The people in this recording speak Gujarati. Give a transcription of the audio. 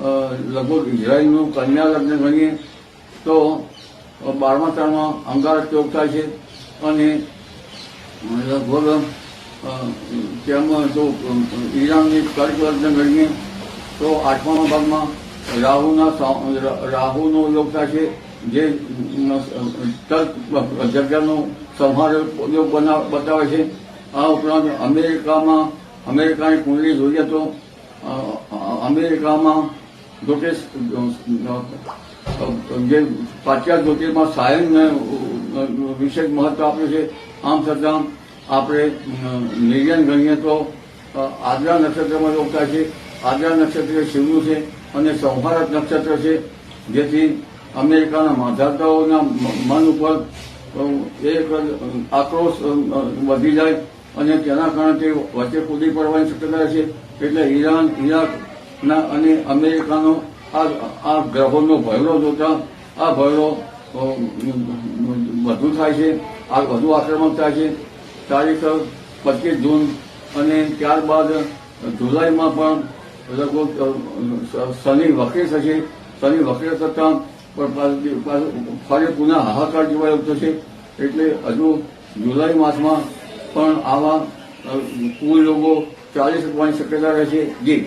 લગભગ ઇઝરાયલનું કન્યા લગ્ન ગણીએ, તો બારમા ત્રણમાં અંગારક યોગ થાય છે અને લગભગ તેમાં જો ઈરાનની કર્ક લગ્ન ગણીએ, તો આઠમા ભાગમાં રાહુના રાહુનો યોગ થાય છે, જે તર્ક જગ્યાનો સંહાર યોગ બતાવે છે. આ ઉપરાંત અમેરિકામાં, અમેરિકાની કુંડલી જોઈએ તો અમેરિકામાં જોકે જે પાશ્ચાત જ્યોતિર્માં સાયન્સને વિશેષ મહત્વ આપ્યું છે, આમ છતાં આપણે નિર્જન ગણીએ તો આદ્રા નક્ષત્રમાં યોગ છે. આદ્રા નક્ષત્ર શિવનું છે અને સંહારક નક્ષત્ર છે, જેથી અમેરિકાના માધાતાઓના મન ઉપર એક આક્રોશ વધી જાય અને તેના કારણે તે વચ્ચે કૂદી પડવાની શક્યતા છે. એટલે ઈરાન ઈરાકના અને અમેરિકાનો આ ગ્રહોનો ભયડો જોતા આ ભયડો વધુ થાય છે, આ વધુ આક્રમક થાય છે. તારીખ પચીસ જૂન અને ત્યારબાદ જુલાઈમાં પણ લગભગ શનિ વક્રી થશે. શનિ વક્રી થતાં ફરી પુનઃ હાહાકાર જેવા થશે. એટલે હજુ જુલાઈ માસમાં પણ આવા કુલ લોકો ચાલી શકવાની શક્યતા રહેશે. જી.